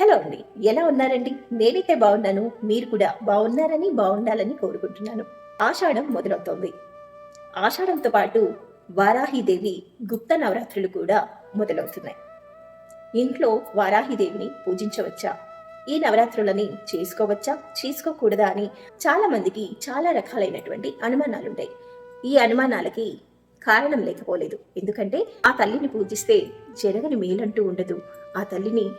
Hello అండి. ఎలా ఉన్నారండి? నేనైతే బాగున్నాను. మీరు కూడా బాగున్నారని బాగుండాలని కోరుకుంటున్నాను. ఆషాఢం మొదలవుతోంది. ఆషాఢంతో పాటు వారాహిదేవి గుప్త నవరాత్రులు కూడా మొదలవుతున్నాయి. ఇంట్లో వారాహిదేవిని పూజించవచ్చా? ఈ నవరాత్రులని చేసుకోవచ్చా? చేసుకోకూడదా అని చాలా మందికి చాలా రకాలైనటువంటి అనుమానాలుంటాయి. ఈ అనుమానాలకి కారణం లేకపోలేదు. ఎందుకంటే ఆ తల్లిని పూజిస్తే జరగని మేలంటూ ఉండదు. ఆ తల్లిని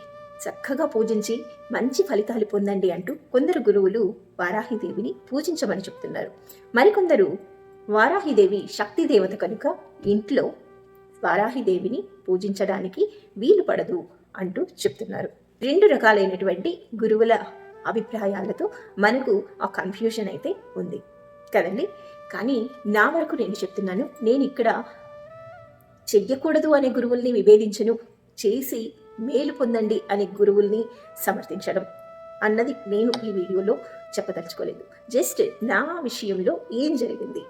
చక్కగా పూజించి మంచి ఫలితాలు పొందండి అంటూ కొందరు గురువులు వారాహిదేవిని పూజించమని చెప్తున్నారు. మరికొందరు వారాహిదేవి శక్తి దేవత కనుక ఇంట్లో వారాహిదేవిని పూజించడానికి వీలు పడదు అంటూ చెప్తున్నారు. రెండు రకాలైనటువంటి గురువుల అభిప్రాయాలతో మనకు ఆ కన్ఫ్యూజన్ అయితే ఉంది. కదండి? కానీ నా వరకు నేను చెప్తున్నాను నేను ఇక్కడ చెయ్యకూడదు అనే గురువుల్ని విభేదించను చేసి మేలు పొందండి అనే గురువుల్ని సమర్థించడం అన్నది నేను ఈ వీడియోలో చెప్పదలుచుకోలేదు. జస్ట్ నా విషయంలో ఏం జరిగింది?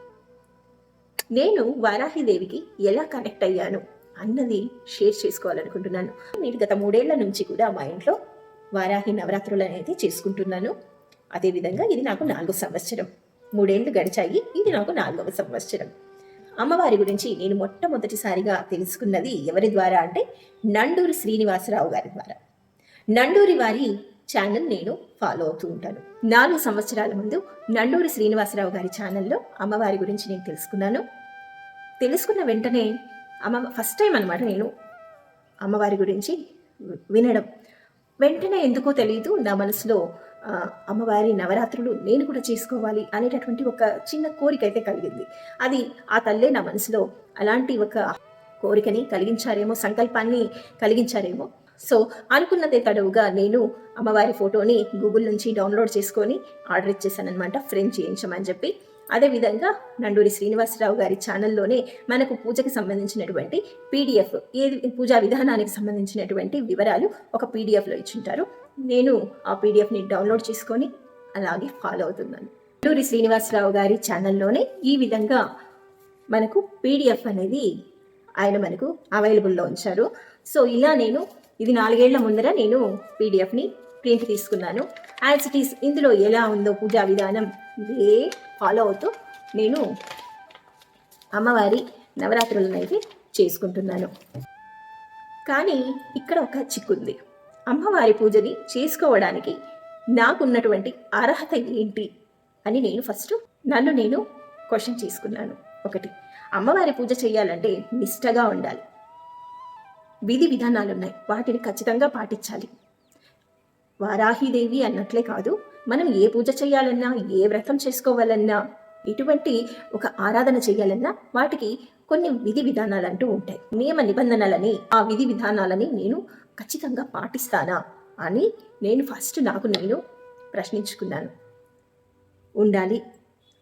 నేను వారాహిదేవికి ఎలా కనెక్ట్ అయ్యాను అన్నది షేర్ చేసుకోవాలనుకుంటున్నాను. నేను గత మూడేళ్ళ నుంచి కూడా మా ఇంట్లో వారాహి నవరాత్రులు అనేది చేసుకుంటున్నాను. అదేవిధంగా ఇది నాకు నాలుగో సంవత్సరం. మూడేళ్ళు గడిచాయి. ఇది నాకు నాలుగవ సంవత్సరం. అమ్మవారి గురించి నేను మొట్టమొదటిసారిగా తెలుసుకున్నది ఎవరి ద్వారా అంటే నండూరి శ్రీనివాసరావు గారి ద్వారా. నండూరి వారి ఛానల్ నేను ఫాలో అవుతూ ఉంటాను. నాలుగు సంవత్సరాల ముందు నండూరి శ్రీనివాసరావు గారి ఛానల్లో అమ్మవారి గురించి నేను తెలుసుకున్నాను. తెలుసుకున్న వెంటనే అమ్మ ఫస్ట్ టైం అనమాట నేను అమ్మవారి గురించి వినడం. వెంటనే ఎందుకో తెలియదు నా మనసులో అమ్మవారి నవరాత్రులు నేను కూడా చేసుకోవాలి అనేటటువంటి ఒక చిన్న కోరిక అయితే కలిగింది. అది ఆ తల్లే నా మనసులో అలాంటి ఒక కోరికని కలిగించారేమో సంకల్పాన్ని కలిగించారేమో. సో అనుకున్నదే తడవుగా నేను అమ్మవారి ఫోటోని గూగుల్ నుంచి డౌన్లోడ్ చేసుకొని ఆర్డర్ ఇచ్చేసానమాట ఫ్రేమ్ చేయించమని చెప్పి. అదేవిధంగా నండూరి శ్రీనివాసరావు గారి ఛానల్లోనే మనకు పూజకి సంబంధించినటువంటి పీడిఎఫ్ ఏది పూజా విధానానికి సంబంధించినటువంటి వివరాలు ఒక పీడిఎఫ్లో ఇచ్చింటారు. నేను ఆ పీడిఎఫ్ని డౌన్లోడ్ చేసుకొని అలాగే ఫాలో అవుతున్నాను. నండూరి శ్రీనివాసరావు గారి ఛానల్లోనే ఈ విధంగా మనకు పీడిఎఫ్ అనేది ఆయన మనకు అవైలబుల్లో ఉంచారు. సో ఇలా నేను ఇది నాలుగేళ్ళ ముందర నేను పీడిఎఫ్ని ప్రింట్ తీసుకున్నాను. యాజ్ ఇట్ ఈస్ ఇందులో ఎలా ఉందో పూజా విధానం ఇదే ఫాలో అవుతూ నేను అమ్మవారి నవరాత్రులను అయితే చేసుకుంటున్నాను. కానీ ఇక్కడ ఒక చిక్కుంది. అమ్మవారి పూజని చేసుకోవడానికి నాకున్నటువంటి అర్హత ఏంటి అని నేను ఫస్ట్ నన్ను నేను క్వశ్చన్ చేసుకున్నాను. ఒకటి అమ్మవారి పూజ చేయాలంటే నిష్టగా ఉండాలి. విధి విధానాలు ఉన్నాయి వాటిని ఖచ్చితంగా పాటించాలి. వారాహిదేవి అన్నట్లే కాదు మనం ఏ పూజ చేయాలన్నా ఏ వ్రతం చేసుకోవాలన్నా ఎటువంటి ఒక ఆరాధన చేయాలన్నా వాటికి కొన్ని విధి విధానాలు అంటూ ఉంటాయి. నియమ నిబంధనలని ఆ విధి విధానాలని నేను ఖచ్చితంగా పాటిస్తానా అని నేను ఫస్ట్ నాకు నేను ప్రశ్నించుకున్నాను. ఉండాలి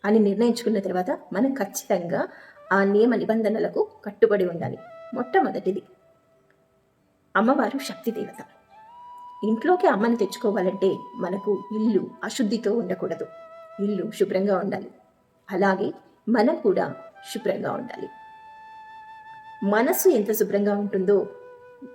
అని నిర్ణయించుకున్న తర్వాత మనం ఖచ్చితంగా ఆ నియమ నిబంధనలకు కట్టుబడి ఉండాలి. మొట్టమొదటిది అమ్మవారు శక్తి దేవత. ఇంట్లోకి అమ్మని తెచ్చుకోవాలంటే మనకు ఇల్లు అశుద్ధితో ఉండకూడదు. ఇల్లు శుభ్రంగా ఉండాలి. అలాగే మనం కూడా శుభ్రంగా ఉండాలి. మనసు ఎంత శుభ్రంగా ఉంటుందో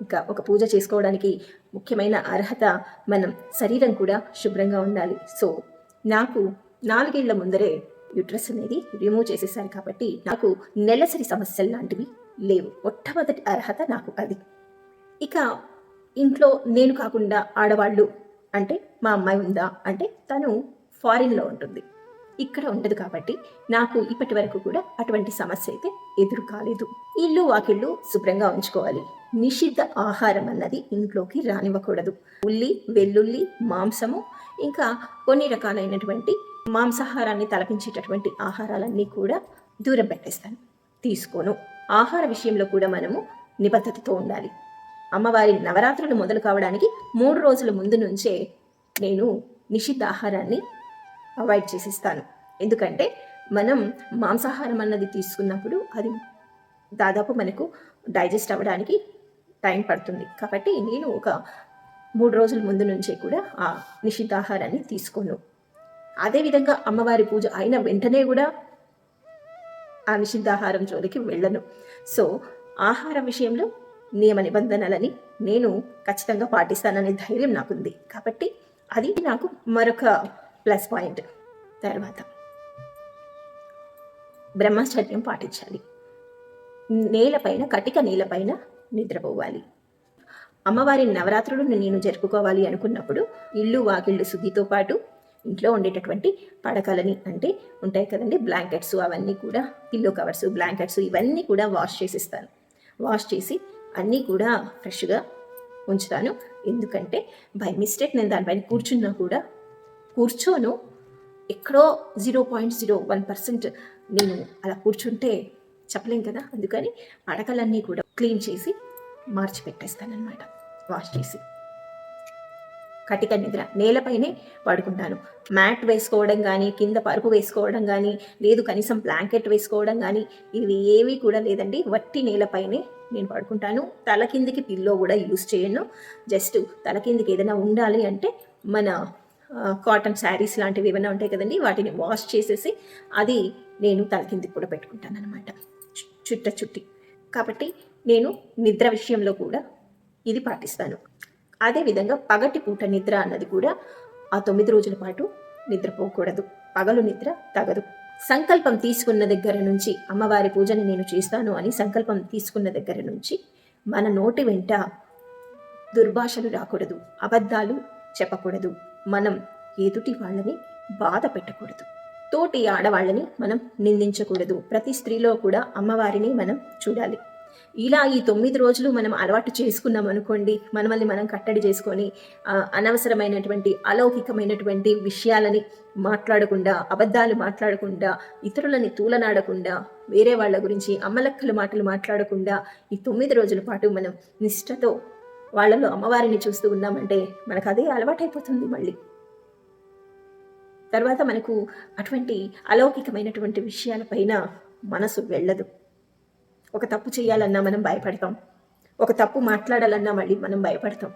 ఇంకా ఒక పూజ చేసుకోవడానికి ముఖ్యమైన అర్హత మనం శరీరం కూడా శుభ్రంగా ఉండాలి. సో నాకు నాలుగేళ్ళ ముందరే యుట్రస్ అనేది రిమూవ్ చేసేసారు కాబట్టి నాకు నెలసరి సమస్యలు లాంటివి లేవు. మొట్టమొదటి అర్హత నాకు అది. ఇక ఇంట్లో నేను కాకుండా ఆడవాళ్ళు అంటే మా అమ్మాయి ఉందా అంటే తను ఫారిన్లో ఉంటుంది. ఇక్కడ ఉండదు కాబట్టి నాకు ఇప్పటి వరకు కూడా అటువంటి సమస్య అయితే ఎదురు కాలేదు. ఇల్లు వాకిళ్ళు శుభ్రంగా ఉంచుకోవాలి. నిషిద్ధ ఆహారం అన్నది ఇంట్లోకి రానివ్వకూడదు. ఉల్లి వెల్లుల్లి మాంసము ఇంకా కొన్ని రకాలైనటువంటి మాంసాహారాన్ని తలపించేటటువంటి ఆహారాలన్నీ కూడా దూరం పెట్టేస్తాను. తీసుకోను. ఆహార విషయంలో కూడా మనము నిబద్ధతతో ఉండాలి. అమ్మవారి నవరాత్రులు మొదలు కావడానికి మూడు రోజుల ముందు నుంచే నేను నిషిద్ధ ఆహారాన్ని అవాయిడ్ చేసేస్తాను. ఎందుకంటే మనం మాంసాహారం అన్నది తీసుకున్నప్పుడు అది దాదాపు మనకు డైజెస్ట్ అవ్వడానికి టైం పడుతుంది. కాబట్టి నేను ఒక మూడు రోజుల ముందు నుంచే కూడా ఆ నిషిద్ధాహారాన్ని తీసుకోను. అదేవిధంగా అమ్మవారి పూజ అయిన వెంటనే కూడా ఆ నిషిద్ధాహారం జోలికి వెళ్ళను. సో ఆహార విషయంలో నియమ నిబంధనలని నేను ఖచ్చితంగా పాటిస్తాననే ధైర్యం నాకుంది. కాబట్టి అది నాకు మరొక ప్లస్ పాయింట్. తర్వాత బ్రహ్మచర్యం పాటించాలి. నేలపైన కటిక నేలపైన నిద్రపోవాలి. అమ్మవారి నవరాత్రులు నేను జరుపుకోవాలి అనుకున్నప్పుడు ఇల్లు వాకిళ్ళు శుద్ధితో పాటు ఇంట్లో ఉండేటటువంటి పడకలని అంటే ఉంటాయి కదండి బ్లాంకెట్స్ అవన్నీ కూడా పిల్లో కవర్స్ బ్లాంకెట్స్ ఇవన్నీ కూడా వాష్ చేసిస్తాను. వాష్ చేసి అన్నీ కూడా ఫ్రెష్గా ఉంచుతాను. ఎందుకంటే బై మిస్టేక్ నేను దానిపైన కూర్చున్నా కూడా కూర్చోను. ఎక్కడో zero point zero one percent నేను అలా కూర్చుంటే చెప్పలేం కదా. అందుకని పడకలన్నీ కూడా క్లీన్ చేసి మార్చి పెట్టేస్తానమాట వాష్ చేసి. కటిక నిద్ర. నేలపైనే పడుకుంటాను. మ్యాట్ వేసుకోవడం కానీ కింద పరుపు వేసుకోవడం కానీ లేదు కనీసం బ్లాంకెట్ వేసుకోవడం కానీ ఇవి ఏవి కూడా లేదండి. వట్టి నేలపైనే నేను పడుకుంటాను. తల కిందికి పిల్లో కూడా యూస్ చేయను. జస్ట్ తల కిందికి ఏదైనా ఉండాలి అంటే మన కాటన్ శారీస్ లాంటివి ఏమైనా ఉంటాయి కదండి వాటిని వాష్ చేసేసి అది నేను తలకింది కూడా పెట్టుకుంటాను అనమాట చుట్ట చుట్టి. కాబట్టి నేను నిద్ర విషయంలో కూడా ఇది పాటిస్తాను. అదేవిధంగా పగటి పూట నిద్ర అన్నది కూడా ఆ తొమ్మిది రోజుల పాటు నిద్రపోకూడదు. పగలు నిద్ర తగదు. సంకల్పం తీసుకున్న దగ్గర నుంచి అమ్మవారి పూజని నేను చేస్తాను అని సంకల్పం తీసుకున్న దగ్గర నుంచి మన నోటి వెంట దుర్భాషలు రాకూడదు అబద్ధాలు చెప్పకూడదు. మనం ఎదుటి వాళ్ళని బాధ పెట్టకూడదు. తోటి ఆడవాళ్ళని మనం నిందించకూడదు. ప్రతి స్త్రీలో కూడా అమ్మవారిని మనం చూడాలి. ఇలా ఈ తొమ్మిది రోజులు మనం అలవాటు చేసుకున్నాం అనుకోండి మనల్ని మనం కట్టడి చేసుకొని అనవసరమైనటువంటి అలౌకికమైనటువంటి విషయాలని మాట్లాడకుండా అబద్ధాలు మాట్లాడకుండా ఇతరులని తూలనాడకుండా వేరే వాళ్ళ గురించి అమ్మలక్కల మాటలు మాట్లాడకుండా ఈ తొమ్మిది రోజుల పాటు మనం నిష్ఠతో వాళ్ళలో అమ్మవారిని చూస్తూ ఉన్నామంటే మనకు అదే అలవాటైపోతుంది మళ్ళీ. తర్వాత మనకు అటువంటి అలౌకికమైనటువంటి విషయాలపైన మనసు వెళ్ళదు. ఒక తప్పు చేయాలన్నా మనం భయపడతాం. ఒక తప్పు మాట్లాడాలన్నా మళ్ళీ మనం భయపడతాం.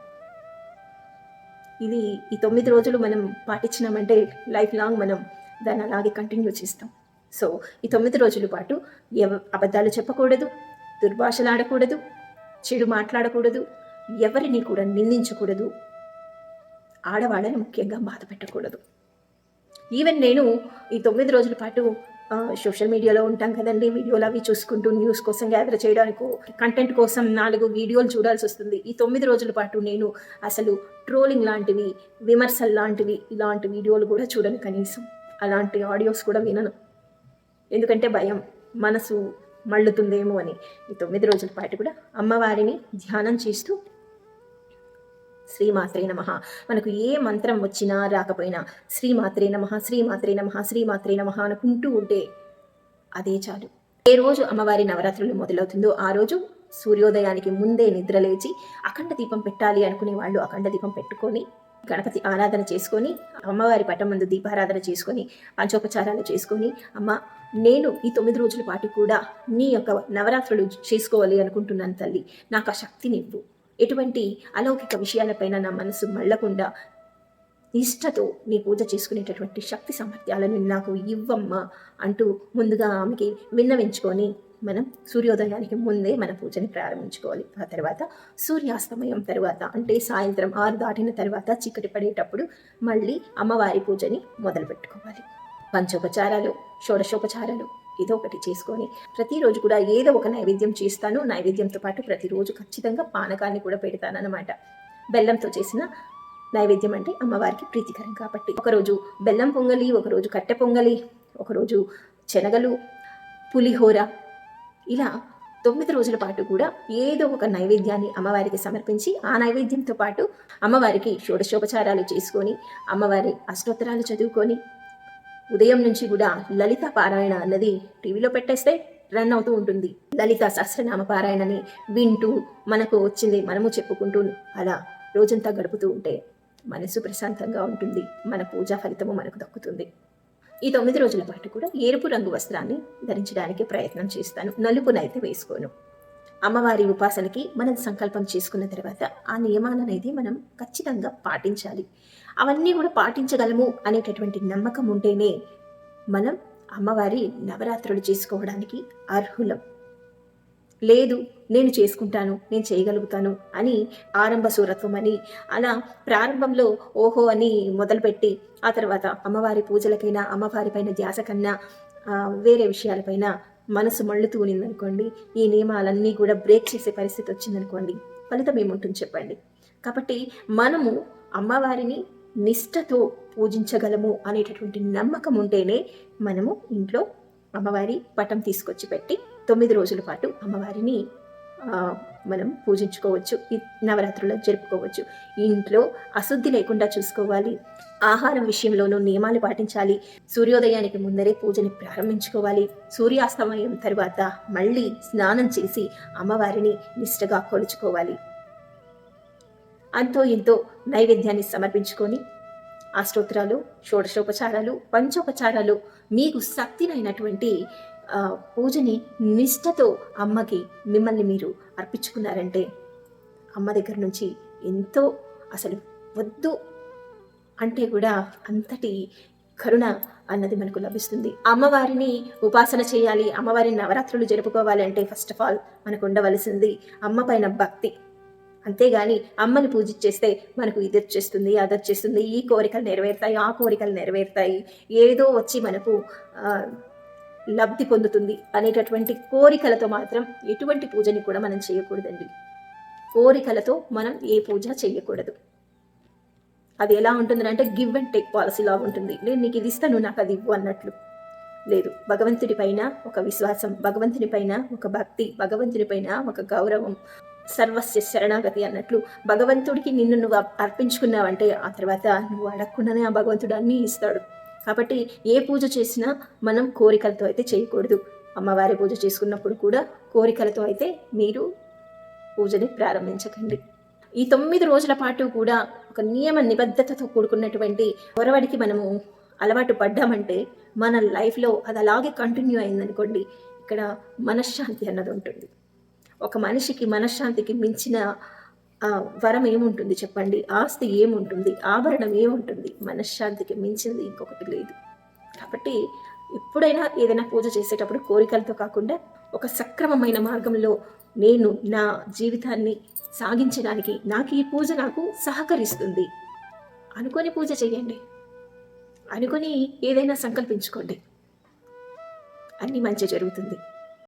ఇది ఈ తొమ్మిది రోజులు మనం పాటించినామంటే లైఫ్ లాంగ్ మనం దాన్ని అలాగే కంటిన్యూ చేస్తాం. సో ఈ తొమ్మిది రోజుల పాటు ఎవ అబద్ధాలు చెప్పకూడదు దుర్భాషలాడకూడదు చెడు మాట్లాడకూడదు ఎవరిని కూడా నిందించకూడదు. ఆడవాళ్ళని ముఖ్యంగా బాధ పెట్టకూడదు. ఈవెన్ నేను ఈ తొమ్మిది రోజుల పాటు సోషల్ మీడియాలో ఉంటాం కదండి వీడియోలు అవి చూసుకుంటూ న్యూస్ కోసం గ్యాదర్ చేయడానికి కంటెంట్ కోసం నాలుగు వీడియోలు చూడాల్సి వస్తుంది. ఈ తొమ్మిది రోజుల పాటు నేను అసలు ట్రోలింగ్ లాంటివి విమర్శలు లాంటివి ఇలాంటి వీడియోలు కూడా చూడను కనీసం. అలాంటి ఆడియోస్ కూడా వినను. ఎందుకంటే భయం మనసు మళ్ళుతుందేమో అని. ఈ తొమ్మిది రోజుల పాటు కూడా అమ్మవారిని ధ్యానం చేస్తూ శ్రీమాత్రే నమ. మనకు ఏ మంత్రం వచ్చినా రాకపోయినా శ్రీమాత్రే నమ శ్రీమాత్రే నమ శ్రీమాత్రే నమ అనుకుంటూ ఉంటే అదే చాలు. ఏ రోజు అమ్మవారి నవరాత్రులు మొదలవుతుందో ఆ రోజు సూర్యోదయానికి ముందే నిద్రలేచి అఖండ దీపం పెట్టాలి అనుకునే వాళ్ళు అఖండ దీపం పెట్టుకొని గణపతి ఆరాధన చేసుకొని అమ్మవారి పటం ముందు దీపారాధన చేసుకొని పంచోపచారాలు చేసుకొని అమ్మ నేను ఈ తొమ్మిది రోజుల పాటు కూడా నీ యొక్క నవరాత్రులు చేసుకోవాలి అనుకుంటున్నాను తల్లి. నాకు ఆ శక్తినివ్వు. ఎటువంటి అలౌకిక విషయాలపైన నా మనసు మళ్ళకుండా నిష్టతో నీ పూజ చేసుకునేటటువంటి శక్తి సామర్థ్యాలను నాకు ఇవ్వమ్మా అంటూ ముందుగా ఆమెకి విన్నవించుకొని మనం సూర్యోదయానికి ముందే మన పూజని ప్రారంభించుకోవాలి. ఆ తర్వాత సూర్యాస్తమయం తర్వాత అంటే సాయంత్రం ఆరు దాటిన తర్వాత చీకటి పడేటప్పుడు మళ్ళీ అమ్మవారి పూజని మొదలు పెట్టుకోవాలి పంచోపచారాలు షోడశోపచారాలు ఏదో ఒకటి చేసుకొని ప్రతిరోజు కూడా ఏదో ఒక నైవేద్యం చేస్తాను. నైవేద్యంతో పాటు ప్రతిరోజు ఖచ్చితంగా పానకాన్ని కూడా పెడతానన్నమాట. బెల్లంతో చేసిన నైవేద్యం అంటే అమ్మవారికి ప్రీతికరం కాబట్టి. ఒకరోజు బెల్లం పొంగలి ఒకరోజు కట్టె పొంగలి ఒకరోజు శనగలు పులిహోర ఇలా తొమ్మిది రోజుల పాటు కూడా ఏదో ఒక నైవేద్యాన్ని అమ్మవారికి సమర్పించి ఆ నైవేద్యంతో పాటు అమ్మవారికి షోడశోపచారాలు చేసుకొని అమ్మవారి అష్టోత్తరాలు చదువుకొని ఉదయం నుంచి కూడా లలిత పారాయణ అన్నది టీవీలో పెట్టేస్తే రన్ అవుతూ ఉంటుంది. లలిత సహస్రనామ పారాయణని వింటూ మనకు వచ్చింది మనము చెప్పుకుంటూ అలా రోజంతా గడుపుతూ ఉంటే మనసు ప్రశాంతంగా ఉంటుంది. మన పూజా ఫలితము మనకు దక్కుతుంది. ఈ తొమ్మిది రోజుల పాటు కూడా ఎరుపు రంగు వస్త్రాన్ని ధరించడానికి ప్రయత్నం చేస్తాను. నలుపునైతే వేసుకోను. అమ్మవారి ఉపాసనకి మనం సంకల్పం చేసుకున్న తర్వాత ఆ నియమాలు అనేది మనం ఖచ్చితంగా పాటించాలి. అవన్నీ కూడా పాటించగలము అనేటటువంటి నమ్మకం ఉంటేనే మనం అమ్మవారి నవరాత్రులు చేసుకోవడానికి అర్హులం. లేదు నేను చేసుకుంటాను నేను చేయగలుగుతాను అని ఆరంభ సూరత్వం అని అలా ప్రారంభంలో ఓహో అని మొదలుపెట్టి ఆ తర్వాత అమ్మవారి పూజలకైనా అమ్మవారి పైన ధ్యాస కన్నా వేరే విషయాలపైన మనసు మళ్ళుతూ ఉన్నిందనుకోండి ఈ నియమాలన్నీ కూడా బ్రేక్ చేసే పరిస్థితి వచ్చిందనుకోండి ఫలితం ఏముంటుంది చెప్పండి. కాబట్టి మనము అమ్మవారిని నిష్టతో పూజించగలము అనేటటువంటి నమ్మకం ఉంటేనే మనము ఇంట్లో అమ్మవారి పటం తీసుకొచ్చి పెట్టి తొమ్మిది రోజుల పాటు అమ్మవారిని మనం పూజించుకోవచ్చు ఈ నవరాత్రుల్లో జరుపుకోవచ్చు. ఇంట్లో అశుద్ధి లేకుండా చూసుకోవాలి. ఆహారం విషయంలోనూ నియమాలు పాటించాలి. సూర్యోదయానికి ముందరే పూజని ప్రారంభించుకోవాలి. సూర్యాస్తమయం తర్వాత మళ్ళీ స్నానం చేసి అమ్మవారిని నిష్టగా కొలుచుకోవాలి. అంతో ఇంతో నైవేద్యాన్ని సమర్పించుకొని ఆ స్తోత్రాలు షోడశోపచారాలు పంచోపచారాలు మీకు శక్తినైనటువంటి పూజని నిష్టతో అమ్మకి మిమ్మల్ని మీరు అర్పించుకున్నారంటే అమ్మ దగ్గర నుంచి ఎంతో అసలు వద్దు అంటే కూడా అంతటి కరుణ అన్నది మనకు లభిస్తుంది. అమ్మవారిని ఉపాసన చేయాలి అమ్మవారి నవరాత్రులు జరుపుకోవాలి అంటే ఫస్ట్ ఆఫ్ ఆల్ మనకు ఉండవలసింది అమ్మ పైన భక్తి. అంతేగాని అమ్మని పూజించేస్తే మనకు ఇది వచ్చేస్తుంది అది వచ్చేస్తుంది ఈ కోరికలు నెరవేరుతాయి ఆ కోరికలు నెరవేరుతాయి. ఏదో వచ్చి మనకు లబ్ధి పొందుతుంది అనేటటువంటి కోరికలతో మాత్రం ఎటువంటి పూజని కూడా మనం చేయకూడదండి. కోరికలతో మనం ఏ పూజ చేయకూడదు అది ఎలా ఉంటుంది అంటే గివ్ అండ్ టేక్ పాలసీలా ఉంటుంది. నేను నీకు ఇది ఇస్తాను నాకు అది ఇవ్వు అన్నట్లు. లేదు భగవంతుడి పైన ఒక విశ్వాసం భగవంతుని పైన ఒక భక్తి భగవంతుని పైన ఒక గౌరవం సర్వస్య శరణాగతి అన్నట్లు. భగవంతుడికి నిన్ను నువ్వు అర్పించుకున్నావంటే ఆ తర్వాత నువ్వు అడగకుండానే ఆ భగవంతుడు అన్నీ ఇస్తాడు. కాబట్టి ఏ పూజ చేసినా మనం కోరికలతో అయితే చేయకూడదు. అమ్మవారి పూజ చేసుకున్నప్పుడు కూడా కోరికలతో అయితే మీరు పూజని ప్రారంభించకండి. ఈ తొమ్మిది రోజుల పాటు కూడా ఒక నియమ నిబద్ధతతో కూడుకున్నటువంటి ఒరవడికి మనము అలవాటు పడ్డామంటే మన లైఫ్లో అది అలాగే కంటిన్యూ అయిందనుకోండి ఇక్కడ మనశ్శాంతి అన్నది ఉంటుంది. ఒక మనిషికి మనశ్శాంతికి మించిన వరం ఏముంటుంది చెప్పండి? ఆస్తి ఏముంటుంది? ఆభరణం ఏముంటుంది? మనశ్శాంతికి మించింది ఇంకొకటి లేదు. కాబట్టి ఎప్పుడైనా ఏదైనా పూజ చేసేటప్పుడు కోరికలతో కాకుండా ఒక సక్రమమైన మార్గంలో నేను నా జీవితాన్ని సాగించడానికి నాకు ఈ పూజ నాకు సహకరిస్తుంది. అనుకొని పూజ చేయండి. అనుకొని ఏదైనా సంకల్పించుకోండి. అన్నీ మంచి జరుగుతుంది.